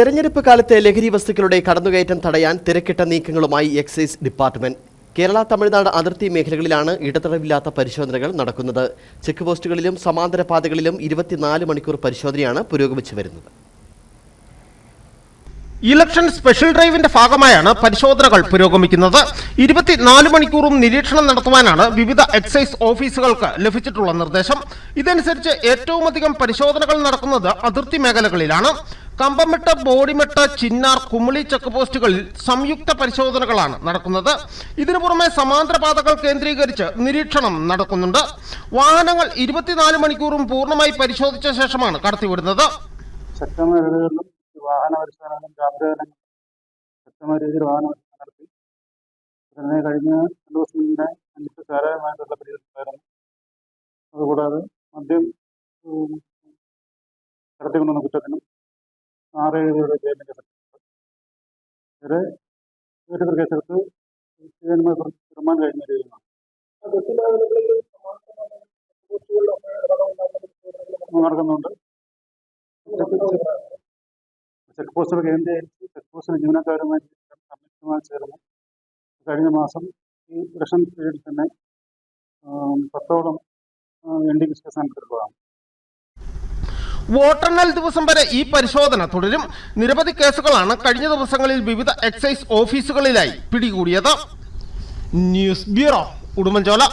തെരഞ്ഞെടുപ്പ് കാലത്തെ ലഹരി വസ്തുക്കളുടെ കടന്നുകയറ്റം തടയാൻ തിരക്കിട്ട നീക്കങ്ങളുമായി എക്സൈസ് ഡിപ്പാർട്ട്മെന്റ്. കേരള തമിഴ്നാട് അതിർത്തി മേഖലകളിലാണ് ഇടതടവില്ലാത്ത പരിശോധനകൾ നടക്കുന്നത്. ചെക്ക് പോസ്റ്റുകളിലും സമാന്തര പാതകളിലും ഇരുപത്തിനാല് മണിക്കൂർ പരിശോധനയാണ് പുരോഗമിച്ചു വരുന്നത്. ഇലക്ഷൻ സ്പെഷ്യൽ ഡ്രൈവിന്റെ ഭാഗമായാണ് പരിശോധനകൾ പുരോഗമിക്കുന്നത്. ഇരുപത്തിനാല് മണിക്കൂറും നിരീക്ഷണം നടത്തുവാനാണ് വിവിധ എക്സൈസ് ഓഫീസുകൾക്ക് ലഭിച്ചിട്ടുള്ള നിർദ്ദേശം. ഇതനുസരിച്ച് ഏറ്റവും അധികം പരിശോധനകൾ നടക്കുന്നത് അതിർത്തി മേഖലകളിലാണ്. കമ്പമെട്ട് ബോഡിമെട്ട് ചിന്നാർ കുമിളി ചെക്ക് പോസ്റ്റുകളിൽ സംയുക്ത പരിശോധനകളാണ് നടക്കുന്നത്. ഇതിനു പുറമെ സമാന്തര പാതകൾ കേന്ദ്രീകരിച്ച് നിരീക്ഷണം നടക്കുന്നുണ്ട്. വാഹനങ്ങൾ ഇരുപത്തിനാല് മണിക്കൂറും പൂർണമായി പരിശോധിച്ച ശേഷമാണ് കടത്തിവിടുന്നത്. ശക്തമായ വാഹന പരിശോധനകളും ജാഗ്രതകളും ശക്തമായ രീതിയിൽ വാഹന പരിശോധന നടത്തി. അതിനെ കഴിഞ്ഞ രണ്ട് ദിവസം മുന്നേ അഞ്ച് സാരമായിട്ടുള്ള പരിശോധനയായിരുന്നു അതുകൂടാതെ മദ്യം കടത്തിക്കൊണ്ടുവന്ന കുറ്റത്തിനും ആറ് രീതിയുടെ കേസെടുത്തിട്ടുണ്ട് ഇവരെ ഒരു കേസെടുത്ത് തീരുമാനം കഴിഞ്ഞ രീതിയിലാണ്. നടക്കുന്നുണ്ട്. ചെക്ക് പോസ്റ്റുകൾ കേന്ദ്രീകരിച്ച് ചെക്ക് ജീവനക്കാരുമായി സംയുക്തമായി ചേർന്ന് കഴിഞ്ഞ മാസം ഈ ഇലക്ഷൻ പീരീഡിൽ തന്നെ പത്തോളം എൻ ഡി കേസ് എടുത്തതാണ് വോട്ടെണ്ണൽ ദിവസം വരെ ഈ പരിശോധന തുടരും. നിരവധി കേസുകളാണ് കഴിഞ്ഞ ദിവസങ്ങളിൽ വിവിധ എക്സൈസ് ഓഫീസുകളിലായി പിടികൂടിയത്. News bureau Udumbanchola.